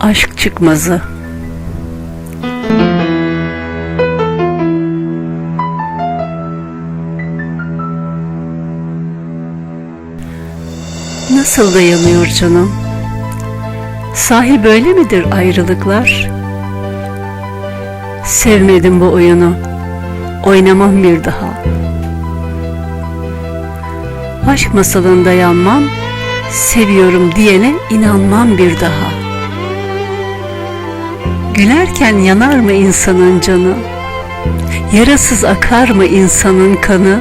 Aşk çıkmazı Nasıl dayanıyor canım? Sahi böyle midir ayrılıklar? Sevmedim bu oyunu. Oynamam bir daha. Aşk masalında yanmam, seviyorum diyene inanmam bir daha. Gülerken yanar mı insanın canı? Yarasız akar mı insanın kanı?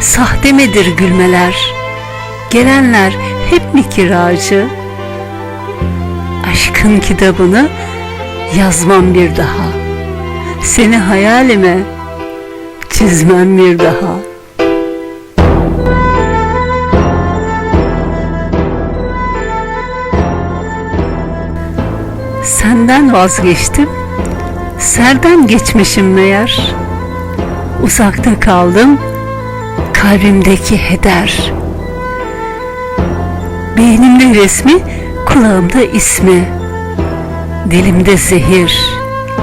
Sahte midir gülmeler? Gelenler hep mi kiracı? Aşkın kitabını yazmam bir daha. Seni hayalime çizmem bir daha. Senden vazgeçtim, serden geçmişim meğer. Uzakta kaldım, kalbimdeki heder. Beynimde resmi, kulağımda ismi. Dilimde zehir,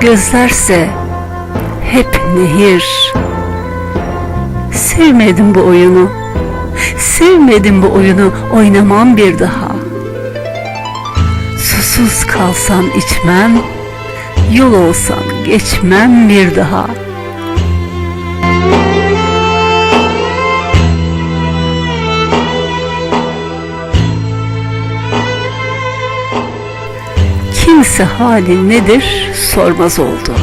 gözlerse hep nehir. Sevmedim bu oyunu, sevmedim bu oyunu, oynamam bir daha. Susuz kalsam içmem, yol olsam geçmem bir daha. Kimse halin nedir sormaz oldu.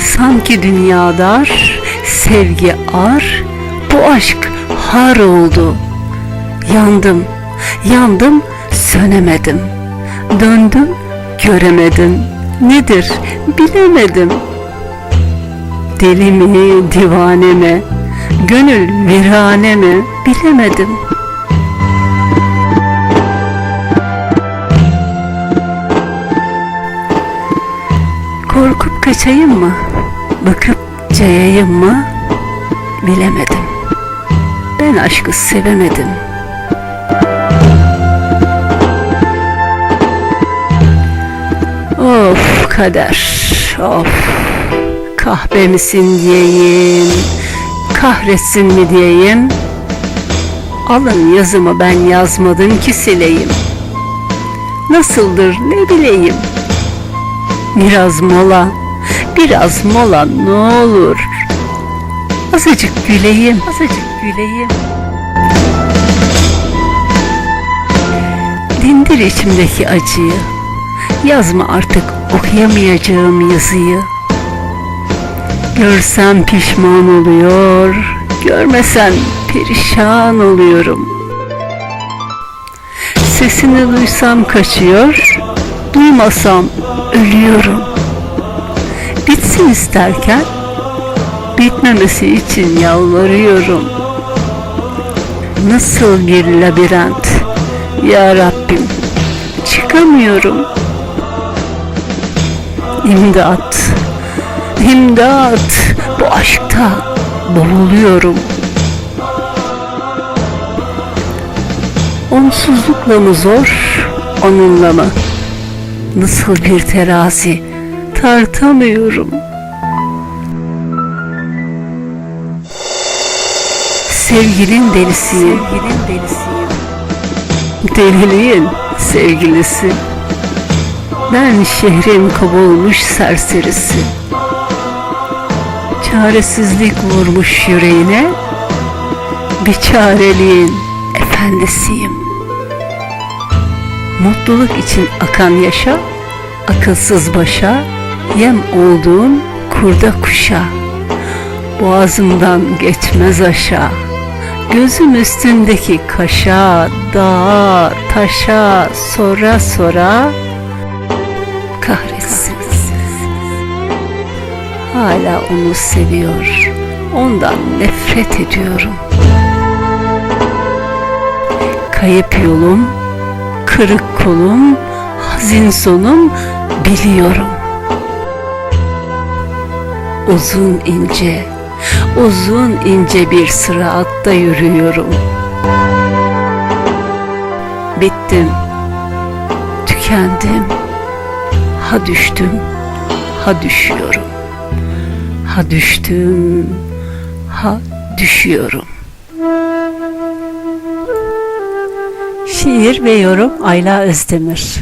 Sanki dünya dar, sevgi ar, bu aşk har oldu. Yandım, yandım, sönemedim. Döndüm, göremedim. Nedir bilemedim. Deli mi, divane mi, gönül virane mi bilemedim. Korkup kaçayım mı? Bakıp cayayım mı? Bilemedim. Ben aşkı sevemedim. Kader, of. Kahpe misin diyeyim, kahretsin mi diyeyim. Alın yazımı ben yazmadım ki sileyim. Nasıldır ne bileyim. Biraz mola, biraz mola ne olur. Azıcık güleyim, azıcık güleyim. Dindir içimdeki acıyı. Yazma artık okuyamayacağım yazıyı. Görsem pişman oluyor, görmesen perişan oluyorum. Sesini duysam kaçıyor, duymasam ölüyorum. Bitsin isterken bitmemesi için yalvarıyorum. Nasıl bir labirent ya Rabbim çıkamıyorum. İmdat, imdat bu aşkta boğuluyorum. Onsuzlukla mı zor, onunla mı? Nasıl bir terazi tartamıyorum. Sevginin delisiyim. Sevginin delisiyim. Deliliğin sevgilisi. Ben şehrin kovulmuş serserisi. Çaresizlik vurmuş yüreğine. Bir çareliğin efendisiyim. Mutluluk için akan yaşa, akılsız başa, yem olduğun kurda kuşa. Boğazımdan geçmez aşağı, gözüm üstündeki kaşa, dağa, taşa, sora sora, kahretsin. Hala onu seviyor, ondan nefret ediyorum. Kayıp yolum, kırık kolum, hazin sonum biliyorum. Uzun ince, uzun ince bir sıratta yürüyorum. Bittim, tükendim, Ha düştüm, ha düşüyorum. Ha düştüm, ha düşüyorum. Şiir ve yorum Ayla Özdemir